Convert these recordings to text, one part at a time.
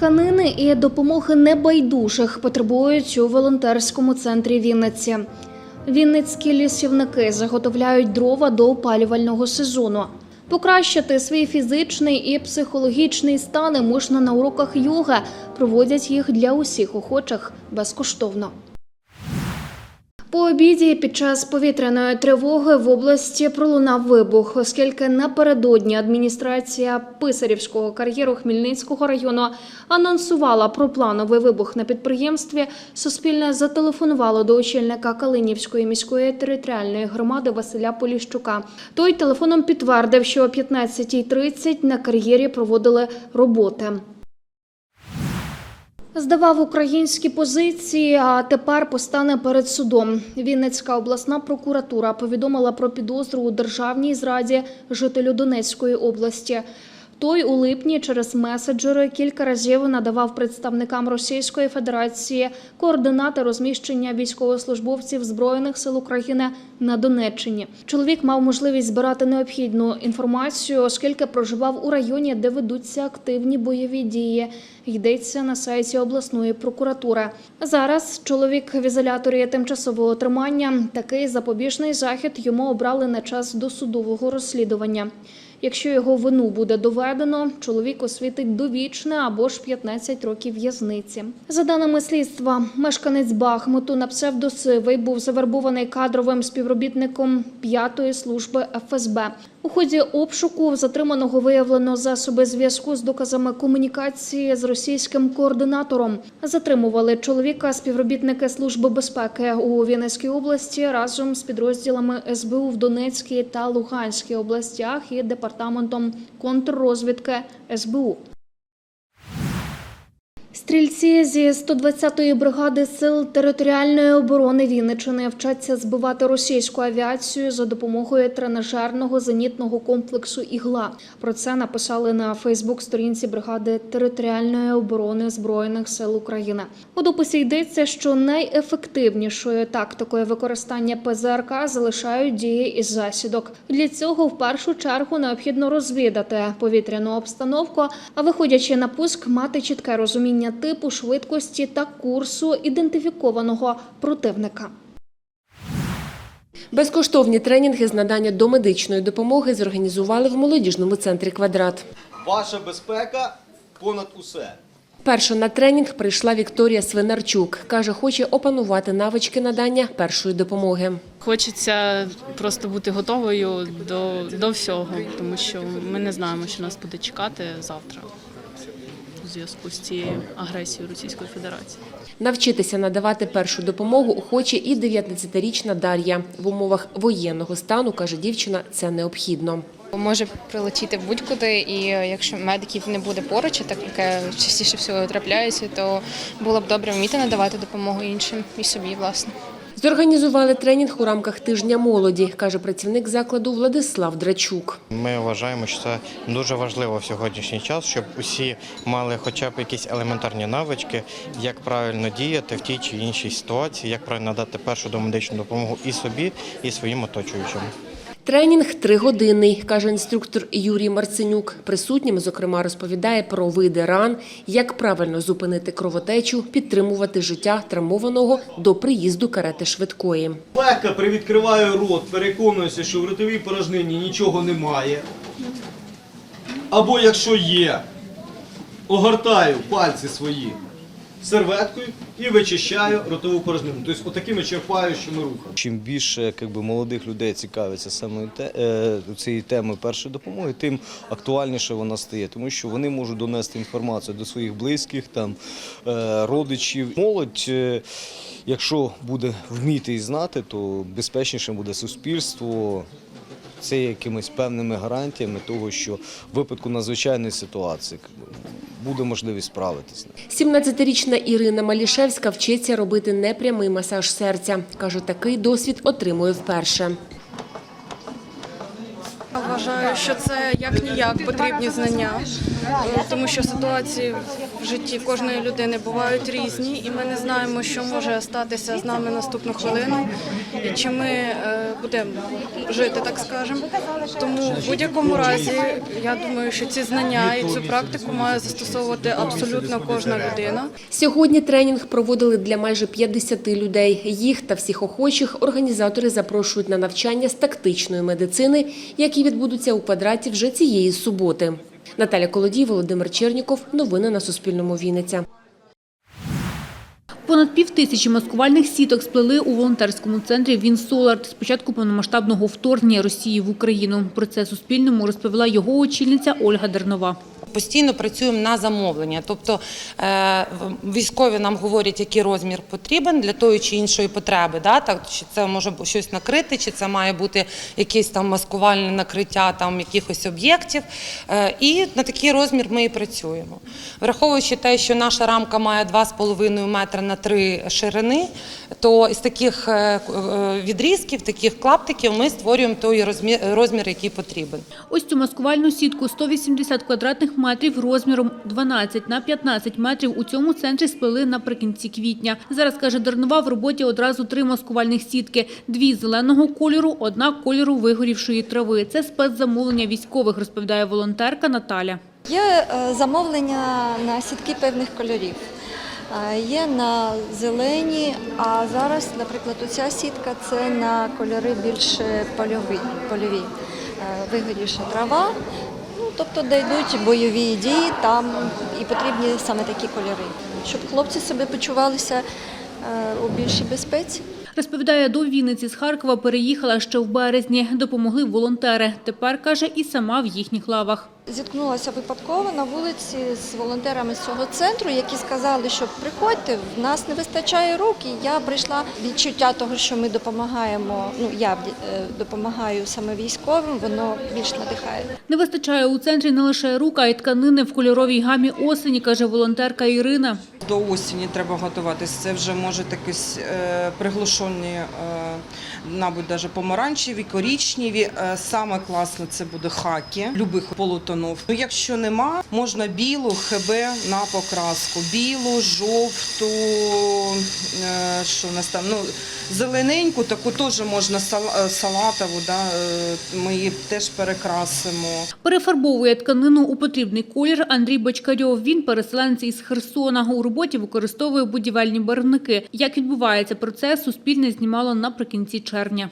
Тканини і допомоги небайдужих потребують у волонтерському центрі Вінниці. Вінницькі лісівники заготовляють дрова до опалювального сезону. Покращити свій фізичний і психологічний стан можна на уроках йоги. Проводять їх для усіх охочих безкоштовно. По обіді під час повітряної тривоги в області пролунав вибух, оскільки напередодні адміністрація Писарівського кар'єру Хмельницького району анонсувала про плановий вибух на підприємстві. Суспільне зателефонувало до очільника Калинівської міської територіальної громади Василя Поліщука. Той телефоном підтвердив, що о 15.30 на кар'єрі проводили роботи. Здавав українські позиції, а тепер постане перед судом. Вінницька обласна прокуратура повідомила про підозру у державній зраді жителю Донецької області. Той у липні через меседжери кілька разів надавав представникам Російської Федерації координати розміщення військовослужбовців збройних сил України на Донеччині. Чоловік мав можливість збирати необхідну інформацію, оскільки проживав у районі, де ведуться активні бойові дії. Йдеться на сайті обласної прокуратури. Зараз чоловік в ізоляторі тимчасового тримання. Такий запобіжний захід йому обрали на час досудового розслідування. Якщо його вину буде доведено, чоловік освітить довічне або ж 15 років в'язниці. За даними слідства, мешканець Бахмуту на псевдосивий був завербований кадровим співробітником п'ятої служби ФСБ. У ході обшуку затриманого виявлено засоби зв'язку з доказами комунікації з російським координатором. Затримували чоловіка співробітники служби безпеки у Вінницькій області разом з підрозділами СБУ в Донецькій та Луганській областях і департаментом контррозвідки СБУ. Стрільці зі 120-ї бригади сил територіальної оборони Вінничини вчаться збивати російську авіацію за допомогою тренажерного зенітного комплексу Ігла. Про це написали на Фейсбук-сторінці бригади територіальної оборони збройних сил України. У дописі йдеться, що найефективнішою тактикою використання ПЗРК залишають дії із засідок. Для цього в першу чергу необхідно розвідати повітряну обстановку, а виходячи на пуск, мати чітке розуміння типу, швидкості та курсу ідентифікованого противника. Безкоштовні тренінги з надання домедичної допомоги зорганізували в молодіжному центрі «Квадрат». Ваша безпека понад усе. Перша на тренінг прийшла Вікторія Свинарчук. Каже, хоче опанувати навички надання першої допомоги. Хочеться просто бути готовою до, до всього, тому що ми не знаємо, що нас буде чекати завтра зв'язку з цією агресією Російської Федерації. Навчитися надавати першу допомогу хоче і 19-річна Дар'я. В умовах воєнного стану, каже дівчина, це необхідно. Може прилетіти будь-куди, і якщо медиків не буде поруч, а так яке частіше всього трапляється, то було б добре вміти надавати допомогу іншим і собі, власне. Зорганізували тренінг у рамках тижня молоді, каже працівник закладу Владислав Драчук. Ми вважаємо, що це дуже важливо в сьогоднішній час, щоб усі мали хоча б якісь елементарні навички, як правильно діяти в тій чи іншій ситуації, як правильно надати першу домедичну допомогу і собі, і своїм оточуючим. Тренінг тригодинний, каже інструктор Юрій Марценюк. Присутнім, зокрема, розповідає про види ран, як правильно зупинити кровотечу, підтримувати життя травмованого до приїзду карети швидкої. Легко привідкриваю рот, переконуюся, що в ротовій порожнині нічого немає. Або якщо є, огортаю пальці свої серветкою і вичищаю ротову порожнину. Тобто отакими черпаючими рухами. Чим більше би, молодих людей цікавиться саме те, е, цією темою першої допомоги, тим актуальніше вона стає, тому що вони можуть донести інформацію до своїх близьких, там, е, родичів. Молодь, е, якщо буде вміти і знати, то безпечніше буде суспільство. Це є якимись певними гарантіями того, що в випадку надзвичайної ситуації буде можливість справитися. 17-річна Ірина Малішевська вчиться робити непрямий масаж серця. Каже, такий досвід отримує вперше. Вважаю, що це як ніяк потрібні знання. тому що ситуації в житті кожної людини бувають різні, і ми не знаємо, що може статися з нами наступну хвилину, і чи ми е, будемо жити, так скажемо. Тому в будь-якому разі я думаю, що ці знання і цю практику має застосовувати абсолютно кожна людина. Сьогодні тренінг проводили для майже 50 людей. Їх та всіх охочих організатори запрошують на навчання з тактичної медицини, які відбудуться у квадраті вже цієї суботи. Наталя Колодій, Володимир Черніков. Новини на Суспільному. Вінниця. Понад пів тисячі маскувальних сіток сплели у волонтерському центрі Вінсолард з початку повномасштабного вторгнення Росії в Україну. Про це Суспільному розповіла його очільниця Ольга Дернова. Постійно працюємо на замовлення, тобто е, військові нам говорять, який розмір потрібен для тої чи іншої потреби. Да? Так, чи це може щось накрити, чи це має бути якесь там маскувальне накриття там якихось об'єктів. Е, і на такий розмір ми і працюємо. Враховуючи те, що наша рамка має 2,5 метра на 3 ширини, то із таких е, відрізків, таких клаптиків ми створюємо той розмір який потрібен. Ось цю маскувальну сітку 180 квадратних метрів розміром 12 на 15 метрів у цьому центрі сплели наприкінці квітня. Зараз, каже Дернова, в роботі одразу три маскувальних сітки. Дві зеленого кольору, одна кольору вигорівшої трави. Це спецзамовлення військових, розповідає волонтерка Наталя. Є е, замовлення на сітки певних кольорів. Е, Є на зелені, а зараз, наприклад, оця сітка це на кольори більш польові. Е, Вигорівша трава, тобто де йдуть бойові дії, там і потрібні саме такі кольори, щоб хлопці себе почувалися е, у більшій безпеці. Розповідає, до Вінниці з Харкова переїхала ще в березні. Допомогли волонтери. Тепер, каже, і сама в їхніх лавах. Зіткнулася випадково на вулиці з волонтерами з цього центру, які сказали, що приходьте, в нас не вистачає рук. І я прийшла відчуття того, що ми допомагаємо. Ну я е, допомагаю саме військовим, воно більш надихає. Не вистачає у центрі не лише рук, а й тканини в кольоровій гамі осені, каже волонтерка Ірина. До осені треба готуватись. Це вже може якісь е, приглушені, е, мабуть, навіть помаранчеві, корічневі. Е, саме класно це буде хаки, любих полутонів. Ну, якщо нема, можна білу ХБ на покраску. Білу, жовту, е, що у нас там, ну, зелененьку, таку теж можна е, салатову, да, е, ми її теж перекрасимо. Перефарбовує тканину у потрібний колір Андрій Бочкарьов. Він переселенець із Херсона. У роботі використовує будівельні барвники. Як відбувається процес, Суспільне знімало наприкінці червня.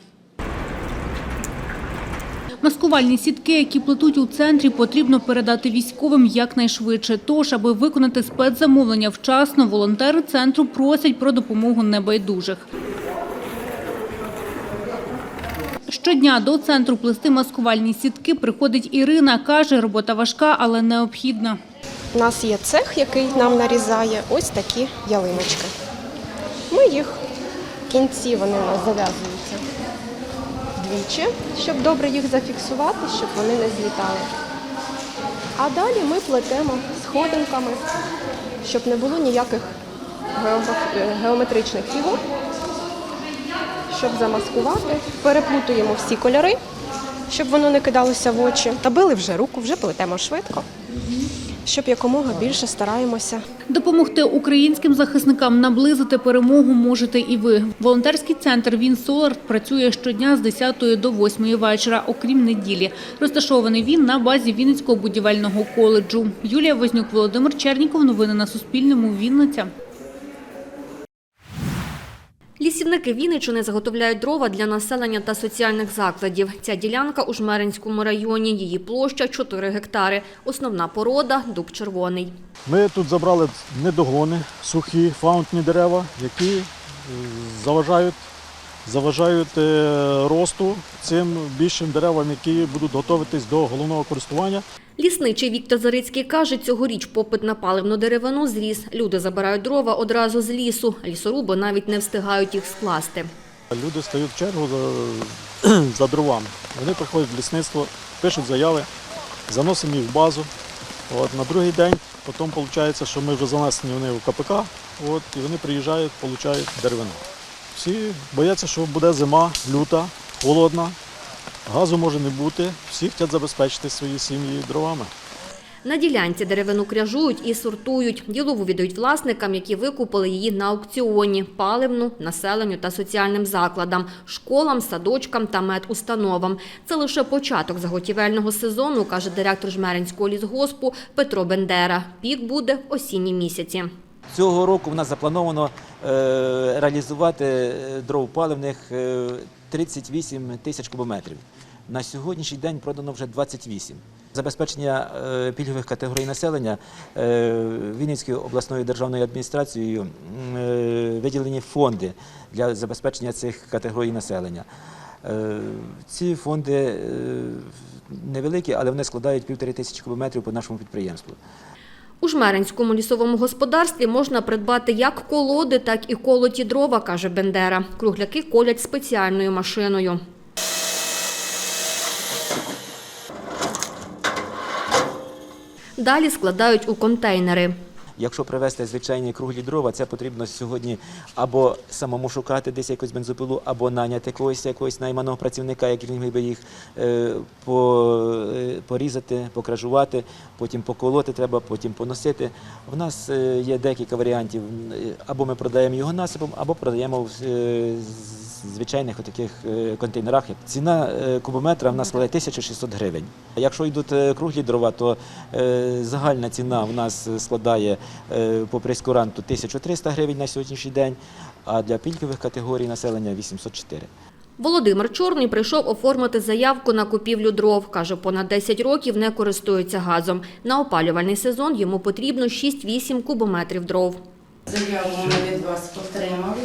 Маскувальні сітки, які плетуть у центрі, потрібно передати військовим якнайшвидше. Тож, аби виконати спецзамовлення вчасно, волонтери центру просять про допомогу небайдужих. Щодня до центру плести маскувальні сітки приходить Ірина. Каже, робота важка, але необхідна. У нас є цех, який нам нарізає ось такі ялиночки. Ми їх в кінці вони нас зав'язуються двічі, щоб добре їх зафіксувати, щоб вони не злітали. А далі ми плетемо сходинками, щоб не було ніяких геометричних фігур, щоб замаскувати. Переплутуємо всі кольори, щоб воно не кидалося в очі. Набили вже руку, вже плетемо швидко щоб якомога більше стараємося. Допомогти українським захисникам наблизити перемогу можете і ви. Волонтерський центр Він Солар працює щодня з 10 до 8 вечора, окрім неділі. Розташований він на базі Вінницького будівельного коледжу. Юлія Вознюк, Володимир Черніков. Новини на Суспільному. Вінниця. Лісівники Вінничини заготовляють дрова для населення та соціальних закладів. Ця ділянка у Жмеринському районі. Її площа 4 гектари. Основна порода – дуб червоний. Ми тут забрали недогони, сухі фаунтні дерева, які е, заважають, заважають е, росту цим більшим деревам, які будуть готуватись до головного користування. Лісничий Віктор Зарицький каже, цьогоріч попит на паливну деревину зріс. Люди забирають дрова одразу з лісу. Лісоруби навіть не встигають їх скласти. Люди стають в чергу за, за дровами. Вони приходять в лісництво, пишуть заяви, заносимо їх в базу. От, на другий день потім виходить, що ми вже занесені вони в КПК, от, і вони приїжджають, отримують деревину. Всі бояться, що буде зима, люта, холодна, газу може не бути. Всі хочуть забезпечити свої сім'ї дровами. На ділянці деревину кряжують і сортують. Ділову віддають власникам, які викупили її на аукціоні – паливну, населенню та соціальним закладам, школам, садочкам та медустановам. Це лише початок заготівельного сезону, каже директор Жмеринського лісгоспу Петро Бендера. Пік буде осінні місяці. Цього року в нас заплановано е, реалізувати е, дров паливних е, 38 тисяч кубометрів. На сьогоднішній день продано вже 28. Забезпечення пільгових категорій населення Вінницькою обласною державною адміністрацією виділені фонди для забезпечення цих категорій населення. Ці фонди невеликі, але вони складають півтори тисячі кубометрів по нашому підприємству. У Жмеринському лісовому господарстві можна придбати як колоди, так і колоті дрова, каже Бендера. Кругляки колять спеціальною машиною. Далі складають у контейнери. Якщо привезти звичайні круглі дрова, це потрібно сьогодні або самому шукати десь якусь бензопилу, або наняти когось якогось найманого працівника, який міг би їх е, по, е, порізати, покражувати, потім поколоти треба, потім поносити. У нас е, є декілька варіантів. Або ми продаємо його насипом, або продаємо е, звичайних таких контейнерах. Ціна е, кубометра в нас складає 1600 гривень. Якщо йдуть е, круглі дрова, то е, загальна ціна в нас складає е, по прескуранту 1300 гривень на сьогоднішній день, а для пільгових категорій населення 804. Володимир Чорний прийшов оформити заявку на купівлю дров. Каже, понад 10 років не користується газом. На опалювальний сезон йому потрібно 6-8 кубометрів дров. Заяву ми від вас отримали.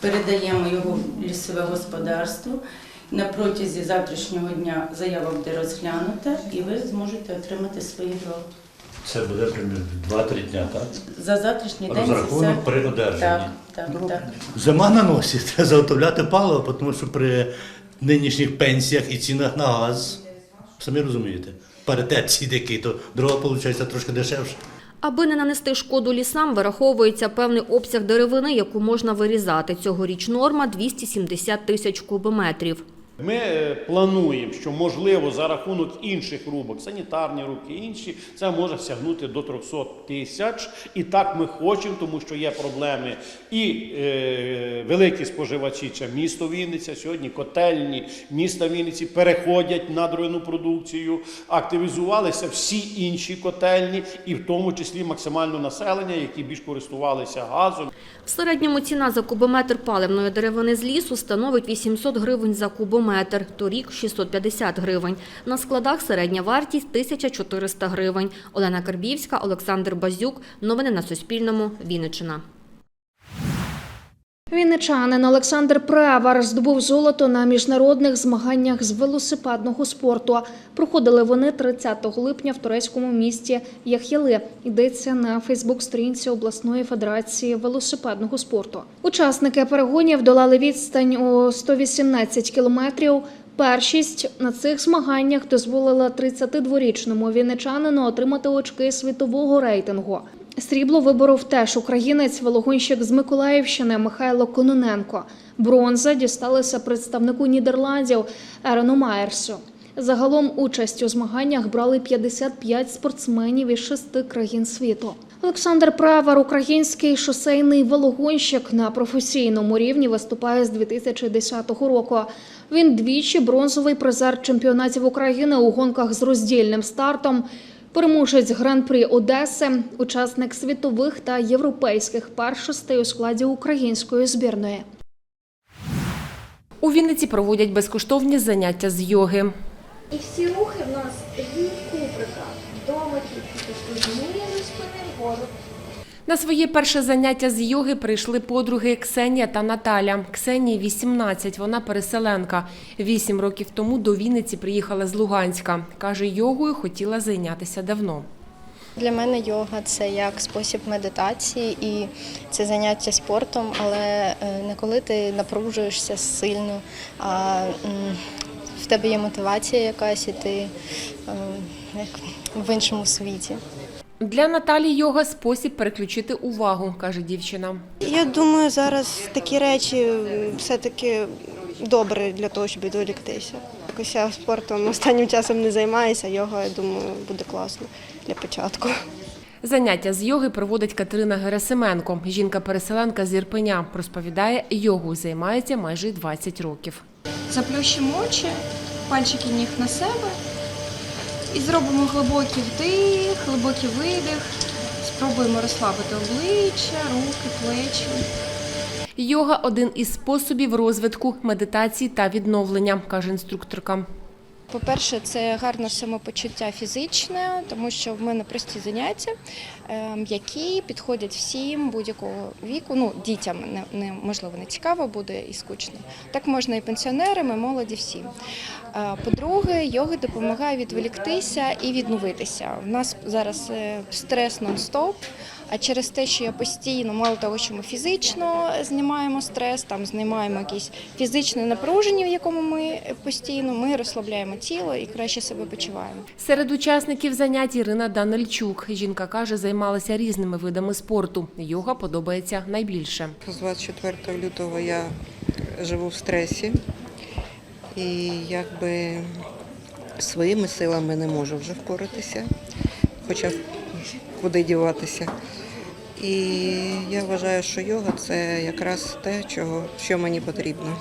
Передаємо його в лісове господарство. На протязі завтрашнього дня заява буде розглянута і ви зможете отримати свої дрова. Це буде приблизно 2-3 дня, так? За завтрашній день Розрахунок все. при одержанні. Так, так, так. Зима на носі, треба заготовляти паливо, тому що при нинішніх пенсіях і цінах на газ, самі розумієте, паритет ці такий, то дрова виходить трошки дешевше. Аби не нанести шкоду лісам, вираховується певний обсяг деревини, яку можна вирізати. Цьогоріч норма – 270 тисяч кубометрів. Ми е, плануємо, що можливо за рахунок інших рубок, санітарні рубки, інші, це може сягнути до 300 тисяч. І так ми хочемо, тому що є проблеми і е, великі споживачі, це місто Вінниця. Сьогодні котельні міста Вінниці переходять на дровяну продукцію, активізувалися всі інші котельні, і в тому числі максимально населення, які більш користувалися газом. В середньому ціна за кубометр паливної деревини з лісу становить 800 гривень за кубометр, торік – 650 гривень. На складах середня вартість – 1400 гривень. Олена Карбівська, Олександр Базюк. Новини на Суспільному. Вінниччина. Вінничанин Олександр Превар здобув золото на міжнародних змаганнях з велосипедного спорту. Проходили вони 30 липня в турецькому місті Ях'яли. Йдеться на Фейсбук-сторінці обласної федерації велосипедного спорту. Учасники перегонів долали відстань у 118 кілометрів. Першість на цих змаганнях дозволила 32-річному вінничанину отримати очки світового рейтингу. Срібло виборов теж українець велогонщик з Миколаївщини Михайло Кононенко. Бронза дісталася представнику Нідерландів Ерену Майерсу. Загалом участь у змаганнях брали 55 спортсменів із шести країн світу. Олександр Правар, український шосейний велогонщик на професійному рівні, виступає з 2010 року. Він двічі бронзовий призер чемпіонатів України у гонках з роздільним стартом. Переможець гран-прі Одеси, учасник світових та європейських першостей у складі української збірної. У Вінниці проводять безкоштовні заняття з йоги. І всі рухи На своє перше заняття з йоги прийшли подруги Ксенія та Наталя. Ксенії 18, вона переселенка. Вісім років тому до Вінниці приїхала з Луганська. Каже, йогою хотіла зайнятися давно. Для мене йога це як спосіб медитації і це заняття спортом, але е, не коли ти напружуєшся сильно, а в тебе є мотивація якась, і ти е, як в іншому світі. Для Наталі йога спосіб переключити увагу, каже дівчина. Я думаю, зараз такі речі все-таки добре для того, щоб відволіктися. якось я спортом останнім часом не займаюся. Його, я думаю, буде класно для початку. Заняття з йоги проводить Катерина Герасименко. Жінка-переселенка з Ірпеня. Розповідає, йогою займається майже 20 років. Заплющимо очі, пальчики ніг на себе і зробимо глибокий вдих, глибокий видих. Спробуємо розслабити обличчя, руки, плечі. Йога – один із способів розвитку медитації та відновлення, каже інструкторка. По-перше, це гарне самопочуття фізичне, тому що в мене прості заняття, е, які підходять всім будь-якого віку. Ну, дітям не можливо не цікаво буде і скучно. Так можна і пенсіонерам, і молоді всім. Е, По-друге, йога допомагає відволіктися і відновитися. У нас зараз е, стрес нон-стоп. А через те, що я постійно, мало того, що ми фізично знімаємо стрес, там знімаємо якісь фізичне напруження, в якому ми постійно, ми розслабляємо тіло і краще себе почуваємо. Серед учасників занять Ірина Данильчук. Жінка каже, займалася різними видами спорту. Йога подобається найбільше. З 24 лютого я живу в стресі і якби своїми силами не можу вже впоратися, хоча куди діватися. І я вважаю, що йога це якраз те, чого, що мені потрібно.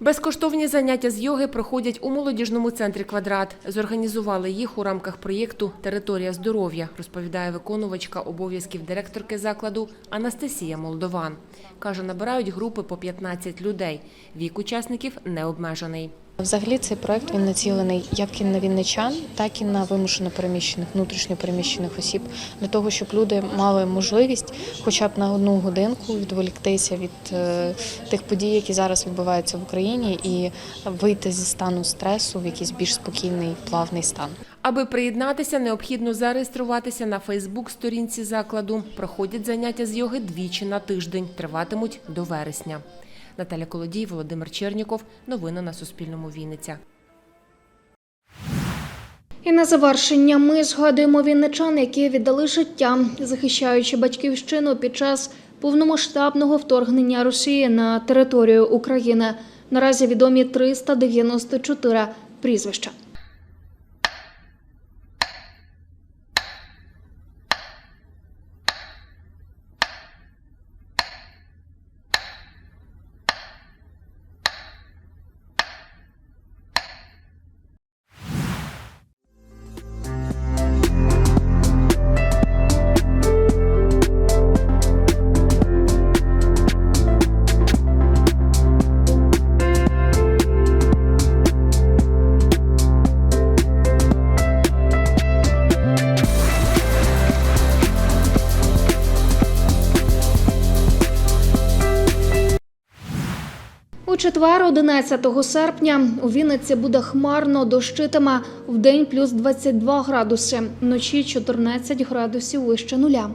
Безкоштовні заняття з йоги проходять у молодіжному центрі «Квадрат». Зорганізували їх у рамках проєкту «Територія здоров'я», розповідає виконувачка обов'язків директорки закладу Анастасія Молдован. Каже, набирають групи по 15 людей. Вік учасників не обмежений. Взагалі цей проект він націлений як і на вінничан, так і на вимушено переміщених, внутрішньо переміщених осіб, для того, щоб люди мали можливість хоча б на одну годинку відволіктися від е, тих подій, які зараз відбуваються в Україні, і вийти зі стану стресу в якийсь більш спокійний, плавний стан. Аби приєднатися, необхідно зареєструватися на Фейсбук-сторінці закладу. Проходять заняття з йоги двічі на тиждень, триватимуть до вересня. Наталя Колодій, Володимир Черніков. Новини на Суспільному. Вінниця. І на завершення ми згадуємо вінничан, які віддали життя, захищаючи батьківщину під час повномасштабного вторгнення Росії на територію України. Наразі відомі 394 прізвища. Четвер, 11 серпня, у Вінниці буде хмарно, дощитиме в день плюс 22 градуси, вночі 14 градусів вище нуля.